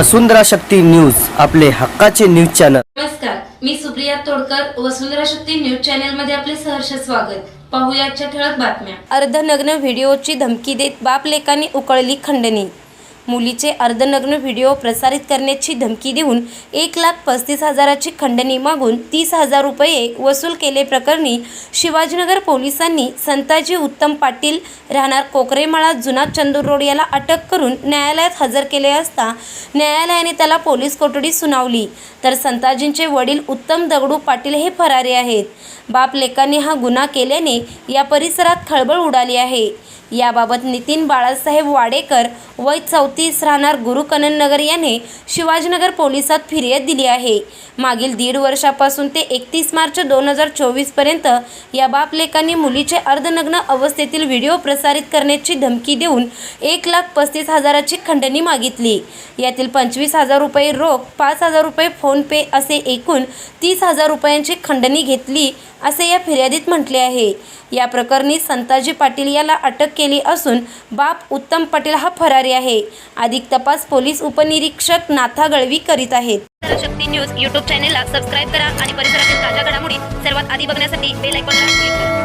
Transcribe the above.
वसुंधरा Shakti news आपले हक्काचे news channel. नमस्कार मी सुप्रिया तोडकर वसुंधरा शक्ती न्यूज चॅनलमध्ये आपले सहर्ष स्वागत. पाहूया आजच्या ठळक बातम्या. अर्धनग्न व्हिडिओची धमकी देत बाप लेकांनी उकळली खंडणी. मुलीचे अर्धनग्न व्हिडिओ प्रसारित करण्याची धमकी देऊन एक लाख पस्तीस हजाराची खंडणी मागून तीस हजार रुपये वसूल केले प्रकरणी शिवाजीनगर पोलिसांनी संताजी उत्तम पाटील राहणार कोकरेमाळा जुना चंदूर रोड याला अटक करून न्यायालयात हजर केले असता न्यायालयाने त्याला पोलीस कोठडी सुनावली. तर संताजींचे वडील उत्तम दगडू पाटील हे फरारी आहेत. बाप लेकांनी हा गुन्हा केल्याने या परिसरात खळबळ उडाली आहे. याबाबत नितीन बाळासाहेब वाडेकर वय चौतीस राहणार गुरुकनन नगर याने शिवाजीनगर पोलिसात फिर्याद दिली आहे. मागील दीड वर्षापासून ते एकतीस मार्च दोन हजार चोवीसपर्यंत या बापलेकांनी मुलीचे अर्धनग्न अवस्थेतील व्हिडिओ प्रसारित करण्याची धमकी देऊन एक लाख पस्तीस हजाराची खंडणी मागितली. यातील पंचवीस हजार रुपये रोख पाच हजार रुपये फोनपे असे एकूण तीस हजार रुपयांची खंडणी घेतली असे या फिर्यादीत म्हटले आहे. या प्रकरणी संताजी पाटील याला अटक केली असून बाप उत्तम पटेल हा फरारी आहे. अधिक तपास पोलीस उपनिरीक्षक नाथा गळवी करीत आहेत. शक्ती न्यूज यूट्यूब चॅनेलला सबस्क्राईब करा आणि परिसरातील ताज्या घडामोडी सर्वात आधी बघण्यासाठी बेल आयकॉनला क्लिक करा.